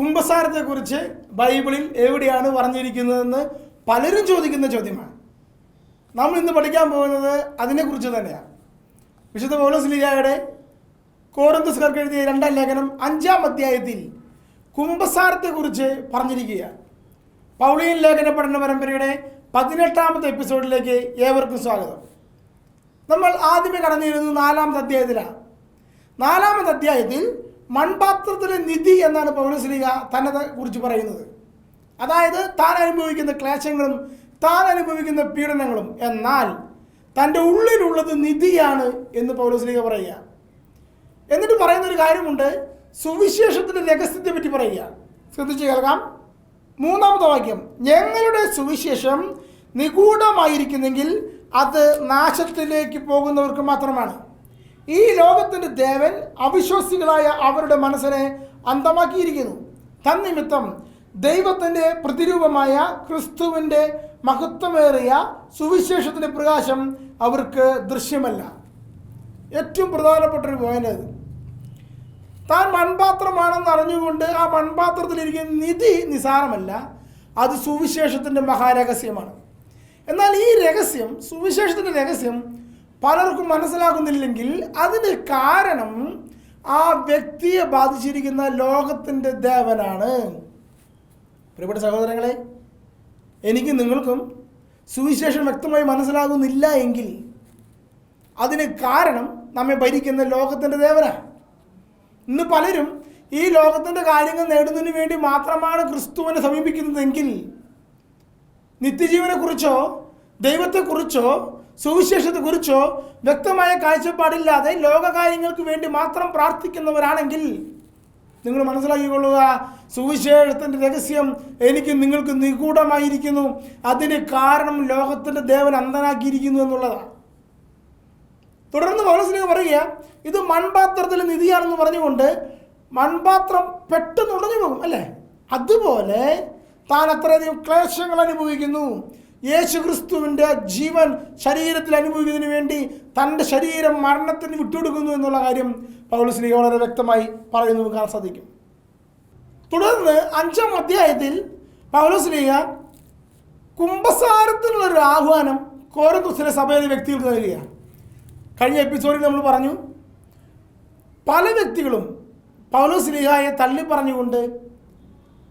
കുംഭസാരത്തെക്കുറിച്ച് ബൈബിളിൽ എവിടെയാണ് പറഞ്ഞിരിക്കുന്നതെന്ന് പലരും ചോദിക്കുന്ന ചോദ്യമാണ്. നമ്മൾ ഇന്ന് പഠിക്കാൻ പോകുന്നത് അതിനെക്കുറിച്ച് തന്നെയാണ്. വിശുദ്ധ പൗലോസ്ലിയായുടെ കോറന്തസ്കർക്ക് എഴുതിയ രണ്ടാം ലേഖനം അഞ്ചാം അധ്യായത്തിൽ കുംഭസാരത്തെക്കുറിച്ച് പറഞ്ഞിരിക്കുകയാണ്. പൗളിയൻ ലേഖന പഠന പരമ്പരയുടെ പതിനെട്ടാമത്തെ എപ്പിസോഡിലേക്ക് ഏവർക്കും സ്വാഗതം. നമ്മൾ ആദ്യമേ കടന്നിരുന്നത് നാലാമത്തെ അധ്യായത്തിലാണ്. നാലാമത്തെ അധ്യായത്തിൽ മൺപാത്രത്തിലെ നിധി എന്നാണ് പൗരസ്ലിക തന്നെ കുറിച്ച് പറയുന്നത്. അതായത് താൻ അനുഭവിക്കുന്ന ക്ലേശങ്ങളും താൻ അനുഭവിക്കുന്ന പീഡനങ്ങളും എന്നാൽ തന്റെ ഉള്ളിലുള്ളത് നിധിയാണ് എന്ന് പൗരസ്ലിക പറയുക. എന്നിട്ട് പറയുന്ന ഒരു കാര്യമുണ്ട് സുവിശേഷത്തിന്റെ രഹസ്യത്തെ പറ്റി പറയുക. ശ്രദ്ധിച്ച് കേൾക്കാം. മൂന്നാമത്തെ വാക്യം ഞങ്ങളുടെ സുവിശേഷം നിഗൂഢമായിരിക്കുന്നെങ്കിൽ അത് നാശത്തിലേക്ക് പോകുന്നവർക്ക് മാത്രമാണ്. ഈ ലോകത്തിന്റെ ദേവൻ അവിശ്വാസികളായ അവരുടെ മനസ്സിനെ അന്തമാക്കിയിരിക്കുന്നു. തന്നിമിത്തം ദൈവത്തിന്റെ പ്രതിരൂപമായ ക്രിസ്തുവിന്റെ മഹത്വമേറിയ സുവിശേഷത്തിന്റെ പ്രകാശം അവർക്ക് ദൃശ്യമല്ല. ഏറ്റവും പ്രധാനപ്പെട്ട ഒരു പോയിന്റ് അത്. താൻ മൺപാത്രമാണെന്ന് അറിഞ്ഞുകൊണ്ട് ആ മൺപാത്രത്തിലിരിക്കുന്ന നിധി നിസാരമല്ല അത് സുവിശേഷത്തിന്റെ മഹാരഹസ്യമാണ്. എന്നാൽ ഈ രഹസ്യം സുവിശേഷത്തിന്റെ രഹസ്യം പലർക്കും മനസ്സിലാകുന്നില്ലെങ്കിൽ അതിന് കാരണം ആ വ്യക്തിയെ ബാധിച്ചിരിക്കുന്ന ലോകത്തിന്റെ ദേവനാണ്. പ്രിയപ്പെട്ട സഹോദരങ്ങളെ എനിക്ക് നിങ്ങൾക്കും സുവിശേഷം വ്യക്തമായി മനസ്സിലാകുന്നില്ല എങ്കിൽ അതിന് കാരണം നമ്മെ ഭരിക്കുന്ന ലോകത്തിന്റെ ദേവനാണ് ഇന്ന് പലരും ഈ ലോകത്തിന്റെ കാര്യങ്ങൾ നേടുന്നതിന് വേണ്ടി മാത്രമാണ് ക്രിസ്തുവിനെ സമീപിക്കുന്നതെങ്കിൽ നിത്യജീവനെക്കുറിച്ചോ ദൈവത്തെക്കുറിച്ചോ സുവിശേഷത്തെക്കുറിച്ചോ വ്യക്തമായ കാഴ്ചപ്പാടില്ലാതെ ലോകകാര്യങ്ങൾക്ക് വേണ്ടി മാത്രം പ്രാർത്ഥിക്കുന്നവരാണെങ്കിൽ നിങ്ങൾ മനസ്സിലാക്കിക്കൊള്ളുക. സുവിശേഷത്തിന്റെ രഹസ്യം എനിക്ക് നിങ്ങൾക്ക് നിഗൂഢമായിരിക്കുന്നു. അതിന് കാരണം ലോകത്തിന്റെ ദേവൻ അന്ധനാക്കിയിരിക്കുന്നു എന്നുള്ളതാണ്. തുടർന്ന് പൗലസിനെ പറയുക ഇത് മൺപാത്രത്തിൽ നിധിയാണെന്ന് പറഞ്ഞുകൊണ്ട് മൺപാത്രം പെട്ടെന്ന് ഉടഞ്ഞു പോകും അല്ലേ? അതുപോലെ താൻ അത്രയധികം ക്ലേശങ്ങൾ അനുഭവിക്കുന്നു. യേശു ക്രിസ്തുവിന്റെ ജീവൻ ശരീരത്തിൽ അനുഭവിക്കുന്നതിന് വേണ്ടി തന്റെ ശരീരം മരണത്തിന് വിട്ടുകൊടുക്കുന്നു എന്നുള്ള കാര്യം പൗലശ്രീ വളരെ വ്യക്തമായി പറയുന്നത് കാണാൻ സാധിക്കും. തുടർന്ന് അഞ്ചാം അധ്യായത്തിൽ പൗലസ്ലിഹ കുംഭസാരത്തിനുള്ള ഒരു ആഹ്വാനം കോരന്തുസിലെ സഭയിലെ വ്യക്തികൾക്ക് നൽകുകയാണ്. കഴിഞ്ഞ എപ്പിസോഡിൽ നമ്മൾ പറഞ്ഞു പല വ്യക്തികളും പൗലോസ്ലിഹായെ തള്ളി പറഞ്ഞുകൊണ്ട്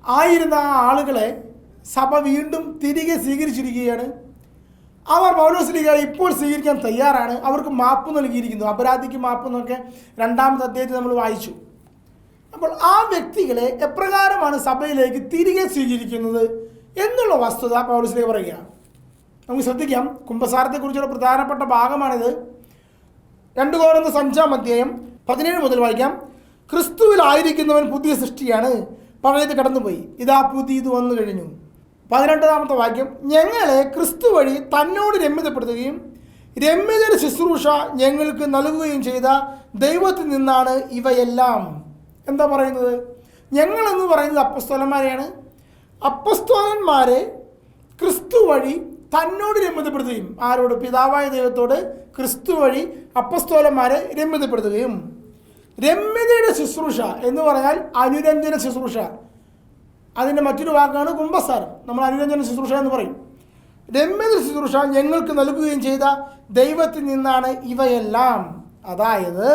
ആയിരുന്ന ആളുകളെ സഭ വീണ്ടും തിരികെ സ്വീകരിച്ചിരിക്കുകയാണ്. അവർ പൗലോസ്ലിഹ ഇപ്പോൾ സ്വീകരിക്കാൻ തയ്യാറാണ്. അവർക്ക് മാപ്പ് നൽകിയിരിക്കുന്നു. അപരാധിക്ക് മാപ്പ് എന്നൊക്കെ രണ്ടാമത്തെ അധ്യായത്തിൽ നമ്മൾ വായിച്ചു. അപ്പോൾ ആ വ്യക്തികളെ എപ്രകാരമാണ് സഭയിലേക്ക് തിരികെ സ്വീകരിക്കുന്നത് എന്നുള്ള വസ്തുത പൗലോസ്ലിഹ പറയുകയാണ് നമുക്ക് ശ്രദ്ധിക്കാം. കുംഭസാരത്തെക്കുറിച്ചുള്ള പ്രധാനപ്പെട്ട ഭാഗമാണിത്. രണ്ട് കോരുന്ന അഞ്ചാം അധ്യായം പതിനേഴ് മുതൽ വായിക്കാം. ക്രിസ്തുവിലായിരിക്കുന്നവൻ പുതിയ സൃഷ്ടിയാണ്. പഴയത് കടന്നുപോയി. ഇതാ പുതിയത് വന്നു കഴിഞ്ഞു. പതിനെട്ടാമത്തെ വാക്യം ഞങ്ങളെ ക്രിസ്തു വഴി തന്നോട് രമ്യതപ്പെടുത്തുകയും രമ്യതയുടെ ശുശ്രൂഷ ഞങ്ങൾക്ക് നൽകുകയും ചെയ്ത ദൈവത്തിൽ നിന്നാണ് ഇവയെല്ലാം. എന്താ പറയുന്നത്? ഞങ്ങളെന്ന് പറയുന്നത് അപ്പസ്തോലന്മാരെയാണ്. അപ്പസ്തോലന്മാരെ ക്രിസ്തു വഴി തന്നോട് രമ്യതപ്പെടുത്തുകയും ആരോട്? പിതാവായ ദൈവത്തോട് ക്രിസ്തു വഴി അപ്പസ്തോലന്മാരെ രമ്യതപ്പെടുത്തുകയും. രമ്യതയുടെ ശുശ്രൂഷ എന്ന് പറഞ്ഞാൽ അനുരഞ്ജന ശുശ്രൂഷ. അതിന്റെ മറ്റൊരു വാക്കാണ് കുംഭസാരം. നമ്മൾ അനുരഞ്ജന ശുശ്രൂഷ എന്ന് പറയും. രമ്യത ശുശ്രൂഷ ഞങ്ങൾക്ക് നൽകുകയും ചെയ്ത ദൈവത്തിൽ നിന്നാണ് ഇവയെല്ലാം. അതായത്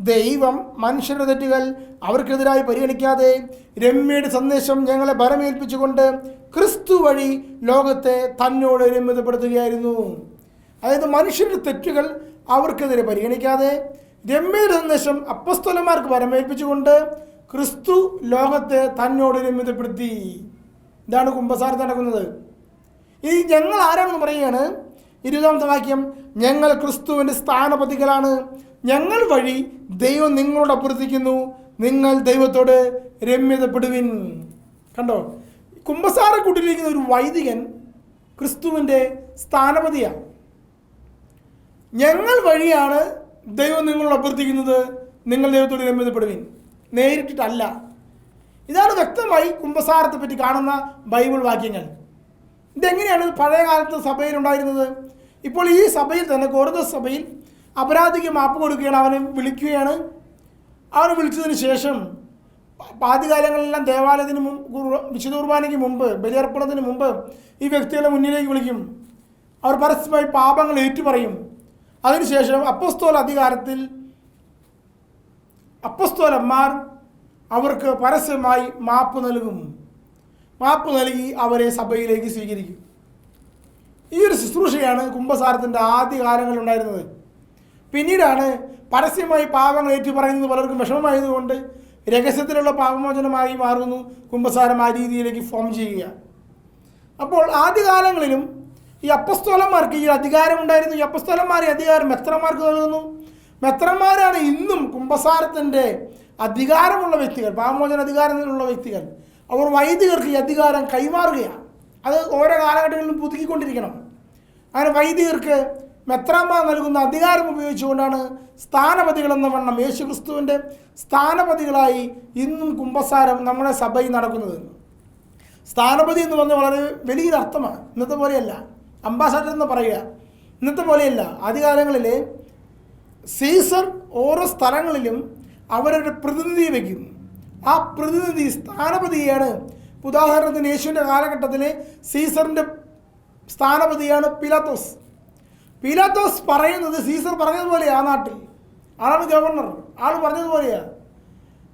ദൈവം മനുഷ്യരുടെ തെറ്റുകൾ അവർക്കെതിരായി പരിഗണിക്കാതെ രമ്യയുടെ സന്ദേശം ഞങ്ങളെ ഭരമേൽപ്പിച്ചുകൊണ്ട് ക്രിസ്തു വഴി ലോകത്തെ തന്നോട് രമ്യതപ്പെടുത്തുകയായിരുന്നു. അതായത് മനുഷ്യരുടെ തെറ്റുകൾ അവർക്കെതിരെ പരിഗണിക്കാതെ രമ്യയുടെ സന്ദേശം അപ്പസ്തലന്മാർക്ക് പരമേൽപ്പിച്ചുകൊണ്ട് ക്രിസ്തു ലോകത്തെ തന്നോട് നിമിതപ്പെടുത്തി ഇതാണ് കുംഭസാരത്ത് നടക്കുന്നത്. ഈ ഞങ്ങൾ ആരാണെന്ന് പറയുകയാണ്? ഇരുപതാമത്തെ വാക്യം ഞങ്ങൾ ക്രിസ്തുവിന്റെ സ്ഥാനപതികളാണ്. ഞങ്ങൾ വഴി ദൈവം നിങ്ങളോട് അഭ്യർത്ഥിക്കുന്നു. നിങ്ങൾ ദൈവത്തോട് രമ്യതപ്പെടുവിൻ. കണ്ടോ? കുംഭസാര കൂട്ടിലിരിക്കുന്ന ഒരു വൈദികൻ ക്രിസ്തുവിന്റെ സ്ഥാനപതിയാണ് ഞങ്ങൾ വഴിയാണ് ദൈവം നിങ്ങളോട് അഭ്യർത്ഥിക്കുന്നത്. നിങ്ങൾ ദൈവത്തോട് രമ്യതപ്പെടുവിൻ. നേരിട്ടിട്ടല്ല. ഇതാണ് വ്യക്തമായി കുംഭസാരത്തെ പറ്റി കാണുന്ന ബൈബിൾ വാക്യങ്ങൾ. ഇതെങ്ങനെയാണ് പഴയ കാലത്ത് സഭയിൽ ഉണ്ടായിരുന്നത്? ഇപ്പോൾ ഈ സഭയിൽ തന്നെ കോർദ സഭയിൽ അപരാധിക്ക് മാപ്പ് കൊടുക്കുകയാണ് അവനെ വിളിക്കുകയാണ്. അവനെ വിളിച്ചതിന് ശേഷം ആദ്യകാലങ്ങളിലെല്ലാം ദേവാലയത്തിന് വിശുദ്ധ കുർബാനയ്ക്ക് മുമ്പ് ബലിയർപ്പണത്തിന് മുമ്പ് ഈ വ്യക്തികളെ മുന്നിലേക്ക് വിളിക്കും. അവർ പരസ്യമായി പാപങ്ങൾ ഏറ്റുപറയും. അതിനുശേഷം അപ്പസ്തോൽ അധികാരത്തിൽ അപ്പസ്തോലന്മാർ അവർക്ക് പരസ്യമായി മാപ്പ് നൽകും മാപ്പ് നൽകി അവരെ സഭയിലേക്ക് സ്വീകരിക്കും. ഈ ഒരു ശുശ്രൂഷയാണ് കുംഭസാരത്തിന്റെ ആദ്യ കാലങ്ങളിൽ ഉണ്ടായിരുന്നത്. പിന്നീടാണ് പരസ്യമായി പാപങ്ങൾ ഏറ്റുപറയുന്നത് പലർക്കും വിഷമമായതുകൊണ്ട് രഹസ്യത്തിലുള്ള പാപമോചനമായി മാറുന്നു കുംഭസാരം ആ രീതിയിലേക്ക് ഫോം ചെയ്യുക. അപ്പോൾ ആദ്യകാലങ്ങളിലും ഈ അപ്പസ്തോലന്മാർക്ക് ഈ അധികാരം ഉണ്ടായിരുന്നു ഈ അപ്പസ്തോലന്മാർ അധികാരം എത്രമാർക്ക് നൽകുന്നു? മെത്രന്മാരാണ് ഇന്നും കുംഭസാരത്തിന്റെ അധികാരമുള്ള വ്യക്തികൾ പാമോചന അധികാരത്തിലുള്ള വ്യക്തികൾ. അവർ വൈദികർക്ക് ഈ അധികാരം കൈമാറുകയാണ്. അത് ഓരോ കാലഘട്ടങ്ങളിലും പുതുക്കിക്കൊണ്ടിരിക്കണം. അങ്ങനെ വൈദികർക്ക് മെത്രാമ്മ നൽകുന്ന അധികാരം ഉപയോഗിച്ചുകൊണ്ടാണ് സ്ഥാനപതികളെന്ന വണ്ണം യേശു ക്രിസ്തുവിന്റെ സ്ഥാനപതികളായി ഇന്നും കുംഭസാരം നമ്മുടെ സഭയിൽ നടക്കുന്നത്. സ്ഥാനപതി എന്ന് പറഞ്ഞാൽ വളരെ വലിയൊരു അർത്ഥമാണ്. ഇന്നത്തെ പോലെയല്ല. അംബാസഡർ എന്ന് പറയുക. ഇന്നത്തെ പോലെയല്ല. ആദ്യകാലങ്ങളിൽ സീസർ ഓരോ സ്ഥലങ്ങളിലും അവരൊരു പ്രതിനിധിയെ വയ്ക്കും ആ പ്രതിനിധി സ്ഥാനപതിയാണ് ഉദാഹരണത്തിന് യേശുവിന്റെ കാലഘട്ടത്തിൽ സീസറിന്റെ സ്ഥാനപതിയാണ് പിലാത്തോസ്. പിലാത്തോസ് പറയുന്നത് സീസർ പറഞ്ഞതുപോലെയാണ് ആ നാട്ടിൽ. ആളാണ് ഗവർണർ. ആൾ പറഞ്ഞതുപോലെയാണ്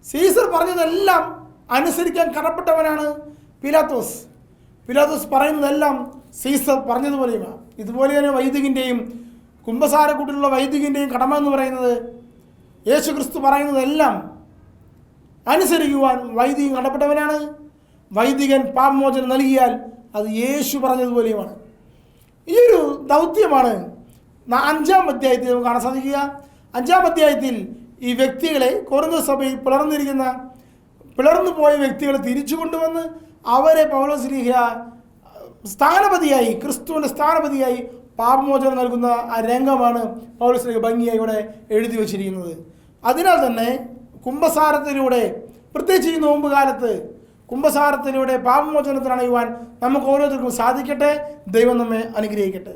സീസർ പറഞ്ഞതെല്ലാം അനുസരിക്കാൻ കടപ്പെട്ടവനാണ് പിലാത്തോസ്. പിലാത്തോസ് പറയുന്നതെല്ലാം സീസർ പറഞ്ഞതുപോലെയുമാണ് ഇതുപോലെ തന്നെ വൈദികന്റെയും കുംഭസാരക്കൂട്ടിലുള്ള വൈദികന്റെയും കടമ എന്ന് പറയുന്നത് യേശു ക്രിസ്തു പറയുന്നതെല്ലാം അനുസരിക്കുവാൻ വൈദികൻ കടപ്പെട്ടവനാണ്. വൈദികൻ പാപമോചനം നൽകിയാൽ അത് യേശു പറഞ്ഞതുപോലെയുമാണ്. ഈ ഒരു ദൗത്യമാണ് അഞ്ചാം അധ്യായത്തിൽ നമുക്ക് കാണാൻ സാധിക്കുക. അഞ്ചാം അധ്യായത്തിൽ ഈ വ്യക്തികളെ കുറഞ്ഞ സഭയിൽ പിളർന്നിരിക്കുന്ന പിളർന്നു പോയ വ്യക്തികളെ തിരിച്ചു കൊണ്ടുവന്ന് അവരെ പൗലോസ്ലീഹ സ്ഥാനപതിയായി ക്രിസ്തുവിന്റെ സ്ഥാനപതിയായി പാപമോചനം നൽകുന്ന ആ രംഗമാണ് പൗലോസ്ലീഹ ഭംഗിയായി ഇവിടെ എഴുതി വച്ചിരിക്കുന്നത്. അതിനാൽ തന്നെ കുംഭസാരത്തിലൂടെ പ്രത്യേകിച്ച് ഈ നോമ്പ് കാലത്ത് കുംഭസാരത്തിലൂടെ പാപമോചനത്തിനണയുവാൻ നമുക്ക് ഓരോരുത്തർക്കും സാധിക്കട്ടെ? ദൈവം നമ്മെ അനുഗ്രഹിക്കട്ടെ.